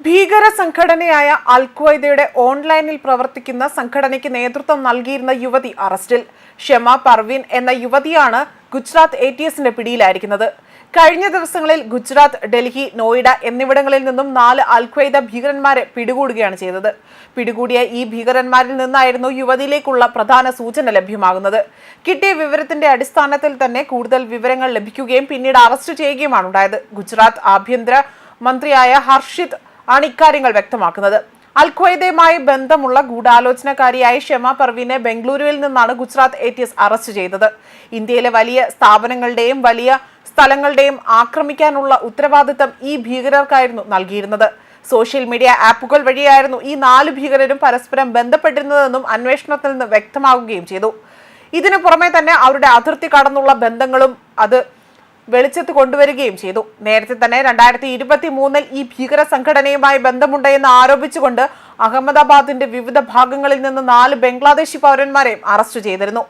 ഭീകര സംഘടനയായ അൽക്വയ്ദയുടെ ഓൺലൈനിൽ പ്രവർത്തിക്കുന്ന സംഘടനയ്ക്ക് നേതൃത്വം നൽകിയിരുന്ന യുവതി അറസ്റ്റിൽ. ഷെമ പർവീൻ എന്ന യുവതിയാണ് ഗുജറാത്ത് എ ടി എസിന്റെ പിടിയിലായിരിക്കുന്നത്. കഴിഞ്ഞ ദിവസങ്ങളിൽ ഗുജറാത്ത് ഡൽഹി നോയിഡ എന്നിവിടങ്ങളിൽ നിന്നും നാല് അൽഖ്വയ്ദ ഭീകരന്മാരെ പിടികൂടുകയാണ് ചെയ്തത്. പിടികൂടിയ ഈ ഭീകരന്മാരിൽ നിന്നായിരുന്നു യുവതിയിലേക്കുള്ള പ്രധാന സൂചന ലഭ്യമാകുന്നത്. കിട്ടിയ വിവരത്തിന്റെ അടിസ്ഥാനത്തിൽ തന്നെ കൂടുതൽ വിവരങ്ങൾ ലഭിക്കുകയും പിന്നീട് അറസ്റ്റ് ചെയ്യുകയുമാണ് ഉണ്ടായത്. ഗുജറാത്ത് ആഭ്യന്തര മന്ത്രിയായ ഹർഷിത് ആണ് ഇക്കാര്യങ്ങൾ വ്യക്തമാക്കുന്നത്. അൽഖ്വയ്ദയുമായി ബന്ധമുള്ള ഗൂഢാലോചനക്കാരിയായ ഷെമ പർവീനെ ബംഗളൂരുവിൽ നിന്നാണ് ഗുജറാത്ത് എ അറസ്റ്റ് ചെയ്തത്. ഇന്ത്യയിലെ വലിയ സ്ഥാപനങ്ങളുടെയും വലിയ സ്ഥലങ്ങളുടെയും ആക്രമിക്കാനുള്ള ഉത്തരവാദിത്തം ഈ ഭീകരർക്കായിരുന്നു നൽകിയിരുന്നത്. സോഷ്യൽ മീഡിയ ആപ്പുകൾ വഴിയായിരുന്നു ഈ നാല് ഭീകരരും പരസ്പരം ബന്ധപ്പെട്ടിരുന്നതെന്നും അന്വേഷണത്തിൽ നിന്ന് വ്യക്തമാകുകയും ചെയ്തു. ഇതിനു പുറമെ തന്നെ അവരുടെ അതിർത്തി കടന്നുള്ള ബന്ധങ്ങളും അത് വെളിച്ചത്ത് കൊണ്ടുവരികയും ചെയ്തു. നേരത്തെ തന്നെ രണ്ടായിരത്തി ഇരുപത്തി മൂന്നിൽ ഈ ഭീകര സംഘടനയുമായി ബന്ധമുണ്ടെന്ന് ആരോപിച്ചുകൊണ്ട് അഹമ്മദാബാദിന്റെ വിവിധ ഭാഗങ്ങളിൽ നിന്ന് നാല് ബംഗ്ലാദേശി പൗരന്മാരെയും അറസ്റ്റ് ചെയ്തിരുന്നു.